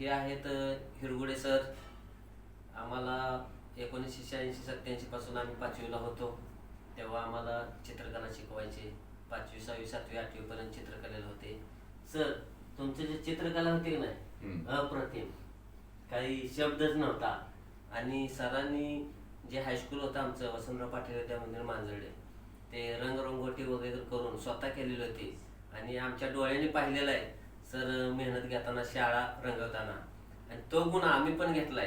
हे आहेत हिरगुडे सर आम्हाला एकोणीसशे शहाऐंशी सत्याऐंशी पासून आम्ही पाचवीला होतो. तेव्हा आम्हाला चित्रकला शिकवायचे. पाचवी सहावी सातवी आठवी पर्यंत चित्रकलेला होते. सर तुमचे जे चित्रकला होती की नाही. अप्रतिम. काही शब्दच नव्हता. आणि सरांनी जे हायस्कूल होतं आमचं वसंतराव पाटील विद्या मंदिर मांजर्डे ते रंगरंगोटी वगैरे करून स्वतः केलेली होती. आणि आमच्या डोळ्यांनी पाहिलेलं आहे. सर मेहनत घेताना शाळा रंगवताना. आणि तो गुण आम्ही पण घेतलाय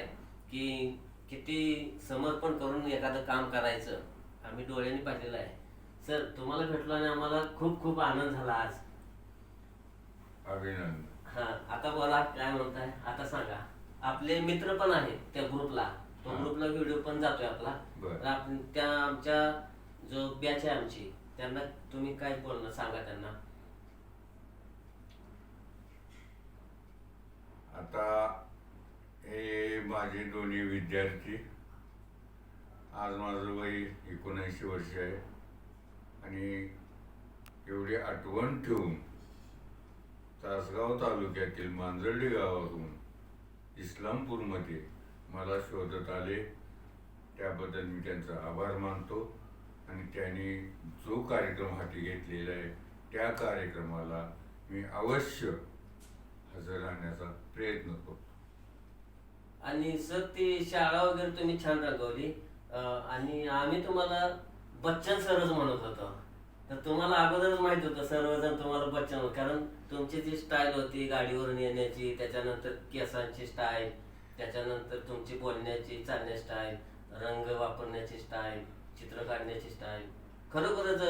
की किती समर्पण करून एखादं काम करायचं आम्ही डोळ्यांनी पाहिलेलं आहे. सर तुम्हाला भेटलो आणि आम्हाला खूप खूप आनंद झाला आज. अभिनंदन. हा आता बोला काय म्हणताय? आता सांगा. आपले मित्र पण आहेत त्या ग्रुपला. तो हा. ग्रुपला व्हिडिओ पण जातोय आपला. बरं. तर आपण त्या आमच्या जो बॅच आहे आमची त्यांना तुम्ही काय बोलणं सांगा त्यांना? आता हे माझे दोन्ही विद्यार्थी आज माझं वय एकोणऐंशी वर्ष आहे. आणि एवढी आठवण ठेवून तासगाव तालुक्यातील मांजर्डी गावातून इस्लामपूरमध्ये मला शोधत आले. त्याबद्दल मी त्यांचा आभार मानतो. आणि त्यांनी जो कार्यक्रम हाती घेतलेला आहे त्या कार्यक्रमाला मी अवश्य हजर राहण्याचा प्रयत्न करतो. आणि सर ती शाळा वगैरे तुम्ही छान रंगवली आणि आम्ही तुम्हाला बच्चन सरच म्हणत होतो. तर तुम्हाला अगोदरच माहीत होतं सर्वजण तुम्हाला बच्चन. कारण तुमची जी स्टाईल होती गाडीवरून येण्याची त्याच्यानंतर केसांची स्टाईल त्याच्यानंतर तुमची बोलण्याची चालण्याची स्टाईल रंग वापरण्याची स्टाईल चित्र काढण्याची स्टाईल खरोखरच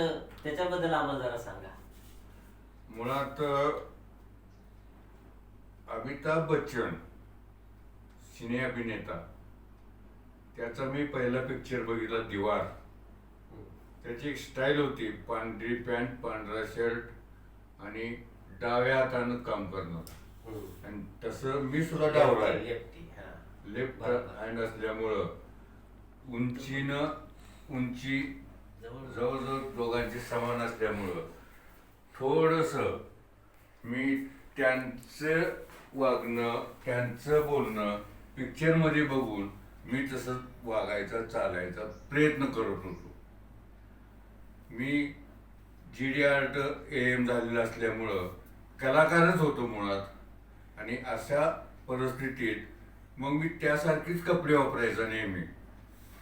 त्याच्याबद्दल आम्हाला जरा सांगा. मुळात अमिताभ बच्चन सिने अभिनेता. त्याचा मी पहिला पिक्चर बघितला दिवार. त्याची एक स्टाईल होती पांढरी पॅन्ट पांढरा शर्ट आणि डाव्या हातानं काम करणं. आणि तसं मी सुद्धा डावला आहे लेफ्टी, हा. हँड असल्यामुळं उंचीनं उंची जवळ- जवळजवळ दोघांची समान असल्यामुळं थोडस मी त्यांचं वागणं त्यांचं बोलणं पिक्चरमध्ये बघून मी तसं वागायचा चालायचा प्रयत्न करत होतो. मी जी डी आर्ट एम झालेलं असल्यामुळं कलाकारच होतो मुळात. आणि अशा परिस्थितीत मग मी त्यासारखीच कपडे वापरायचा नेहमी.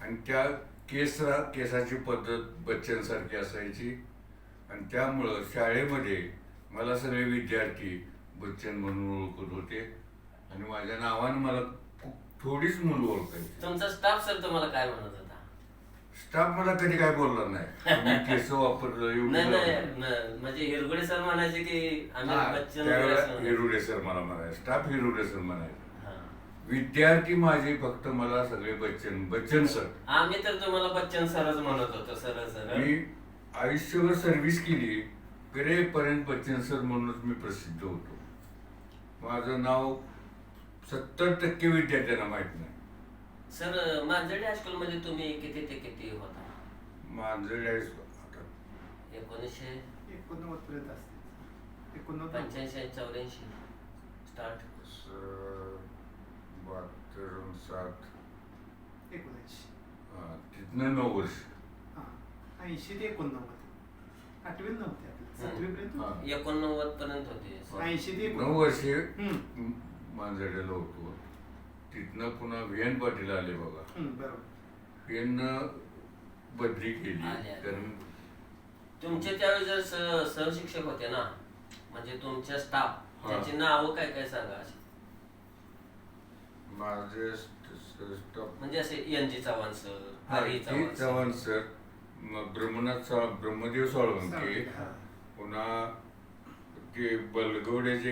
आणि त्या केस केसाची पद्धत बच्चनसारखी असायची. आणि त्यामुळं शाळेमध्ये मला सगळे विद्यार्थी बच्चन म्हणून ओळखत होते. आणि माझ्या नावानं मला खूप थोडीच मुलं ओळखायची. तुमचा स्टाफ सर तुम्हाला काय म्हणत होता? स्टाफ मला कधी काय बोलला नाही. मी केस वापरलं नाही एवढं म्हणजे हिरगुडे सर म्हणायचे की आम्ही हा, बच्चन वगैरे त्यावेळेला असं म्हणायचो. हिरुडे सर मला म्हणायचे. स्टाफ हिरुडे सर म्हणायचे. हा. विद्यार्थी माझे फक्त मला सगळे बच्चन बच्चन सर आम्ही तर तुम्हाला बच्चन सरच म्हणत होतो सरळ सरळ मी आयुष्यभर सर्व्हिस केली. करेपर्यंत बच्चन सर म्हणूनच मी प्रसिद्ध होतो. माझं नाव सत्तर टक्के विद्यार्थ्यांना माहीत नाही. सर मांजर्डी हायस्कूल मध्ये तुम्ही किती ते किती होता? मांजर आता एकोणीसशे? एकोणनव्वद पर्यंत असते. एकोणनव्वद पंच्याऐंशी आणि चौऱ्याऐंशी. स्टार्ट स- बहात्तर सात. एकोणऐंशी. हा, तिथनं नऊ वर्ष. हां ऐंशी ते एकोणनव्वद. आठवीत नव्हते आपले सातवीपर्यंत हां. होते. एकोणनव्वद पर्यंत होते. ऐंशी ते नऊ वर्षे हम्म. होतो. तिथनं पुन्हा व्ही पाटील आले बघा. हम्म, बरोबर. व्ही बदली केली. आले. कारण तुमचे त्यावेळी जर स- सहशिक्षक होते ना म्हणजे तुमच्या स्टाफ हा. त्यांची नावं काय काय सांगा अशी? माझे स्ट- स्ट- स्टाफ म्हणजे असे एन जी चव्हाण सर हा, हरी ती चव्हाण चव्हाण सर ब्रह्मनाथ सा ब्रह्मदेव साळुंके हा. पुन्हा ते बलगवड्याचे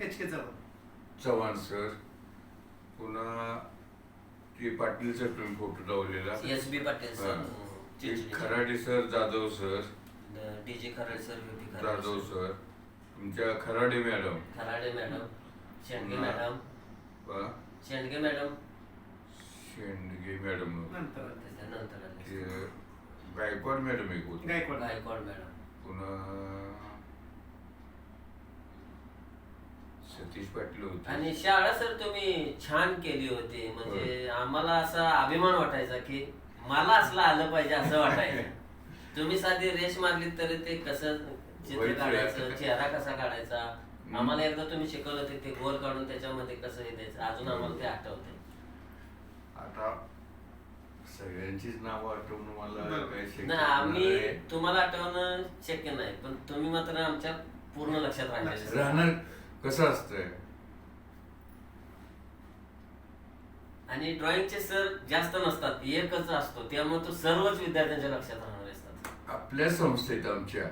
H K Chavan Chavan sir पुन्हा ते पाटील सर तुम्ही फोटो लावलेला. एस बी पाटील सर हा. ते Kharade sir Jadhav sir. D J Kharade sir Jadhav Kharade sir. तुमच्या खराडे मॅडम. खराडे मॅडम शेंडगे पुन्हा- madam. Shendge madam. Shendge madam. नंतर त्याच्यानंतर आले. ते गायकवाड मॅडम एक होते गायकवाड. गायकवाड मॅडम. पुन्हा सतीश पाटील होते. आणि शाळा सर तुम्ही छान केली होती. म्हणजे आम्हाला असा अभिमान वाटायचा की मला असलं आलं पाहिजे असं वाटायचं. तुम्ही साधी रेस मारली तरी ते कसं चित्र व्हायचं काढायचं. चेहरा कसा काढायचा? आम्हाला एकदा तुम्ही शिकवलं होते ते गोल काढून त्याच्यामध्ये कसं हे द्यायचं? अजून आम्हाला ते आठवतंय. आता सगळ्यांचीच नावं आठवणं मला बरोबर. काही शक्य नाही होणार आम्ही. तुम्हाला आठवणं शक्य नाही पण तुम्ही मात्र आमच्या पूर्ण लक्षात राहणार कसं असतंय आणि ड्रॉइंगचे सर जास्त नसतात एकच असतो त्यामुळे तो सर्वच विद्यार्थ्यांच्या लक्षात राहणारे असतात आपल्या संस्थेत आमच्या.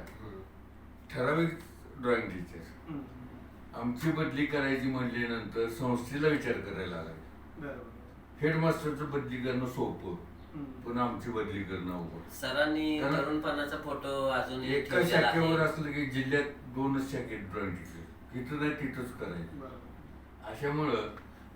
ठराविक ड्रॉइंग टीचर हम्म. आमची बदली करायची म्हणल्यानंतर संस्थेला विचार करायला लागला बरोबर हेडमास्टरचं बदली करणं सोपं. पण आमची बदली करणं अवघड. सरांनी कारण- तरुणपणाचा फोटो अजून एक एका ठेवलेला शाखेवर आहे. असलं की जिल्ह्यात दोनच शाखेत ड्रॉइंग टीचर इथं नाही तिथंच करायचं. बरोबर. अशामुळं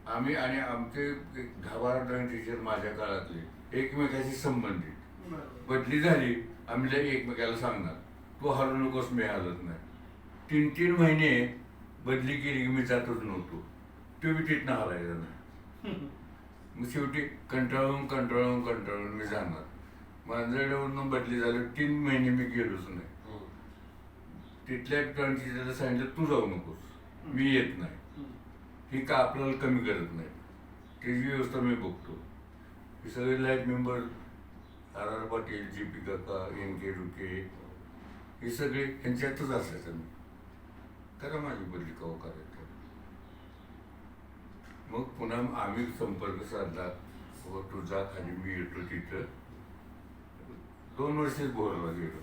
आम्ही आणि आमचे एक दहा बारा ड्रॉइंग टीचर माझ्या काळातले एकमेकाशी संबंधित. बरोबर. बदली झाली आम्ही एकमेकाला सांगणार तू हलू नकोस मी हलत नाही. तीन तीन महिने बदली केली की मी जातच नव्हतो. तो बी तिथनं हलायचा नाही. मग शेवटी कंटाळून कंटाळून कंटाळून मी जाणार. मांजरड्यावरून बदली झाली तीन महिने मी गेलोच नाही. हम्म. तिथल्या टीचरला सांगितलं तू जाऊ नकोस. मी येत नाही. ही का आपल्याला कमी करत नाही? त्याची व्यवस्था मी बघतो. हे सगळे life member R R Patil G P काका एन के रुके हे सगळे यांच्यातच असायचं मी. करा माझी बदली कवा करायचं मग पुन्हा आम्ही संपर्क साधला. व तुझा खाली मी येतो तिथं. दोन वर्षच बोरला गेलो.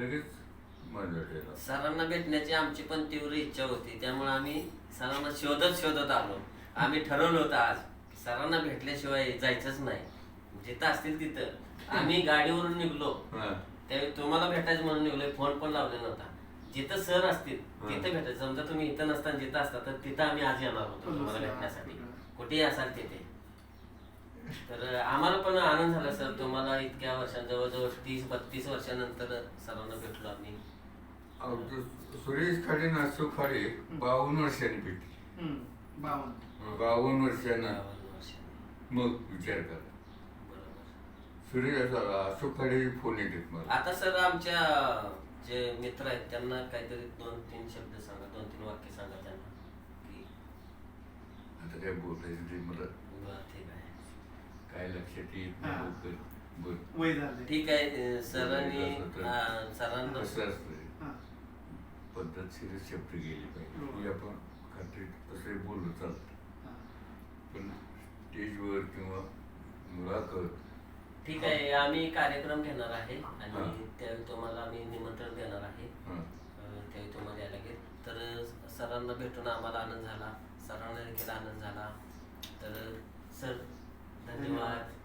लगेच ठेला सरांना भेटण्याची आमची पण तीव्र इच्छा होती. त्यामुळे आम्ही सरांना शोधत शोधत आलो. आम्ही ठरवलं होतं आज की सरांना भेटल्याशिवाय जायचंच नाही. जिथं असतील तिथं. आम्ही गाडीवरून निघलो. हां. त्यावेळी तुम्हाला भेटायचं म्हणून निघलोय फोन पण लावले नव्हता. जिथं सर असतील. तिथं भेटायचं. समजा तुम्ही इथं नसताना जिथं असता तर तिथं आम्ही आज येणार होतो तुम्हाला भेटण्यासाठी. कुठेही असाल तिथे. तर आम्हाला पण आनंद झाला सर. तुम्हाला इतक्या वर्षां जवळजवळ तीस बत्तीस वर्षानंतर सरांना भेटलो आम्ही. सुरेश खाडे नासू खाडे बावन्न वर्षांनी भेटली. बावन्न. वर्षांना. मग विचार करा. सुरेश असा अशोक खाडे फोन येतात मला. आता सर आमच्या जे मित्र आहेत त्यांना काहीतरी दोन तीन शब्द सांगा दोन तीन वाक्य सांगा त्यांना की आता काय बोलायचं ते मला बरं, ठीक आहे काय लक्षात येत. नाही लवकर बर वय झाले ठीक आहे सरांनी हा, सरांना कसं असतं हा. पद्धतशीर शब्द गेले पाहिजे हो. की आपण खात्री तसे बोललो चालतं हा. पण स्टेजवर किंवा मुलाखत ठीक आहे आम्ही कार्यक्रम घेणार आहे आणि. त्यावेळी तुम्हाला आम्ही निमंत्रण देणार आहे. हां. अं, त्यावेळी तुम्हाला यायला लागेल. तर सरांना भेटून आम्हाला आनंद झाला. सरांना देखील आनंद झाला. तर सर धन्यवाद.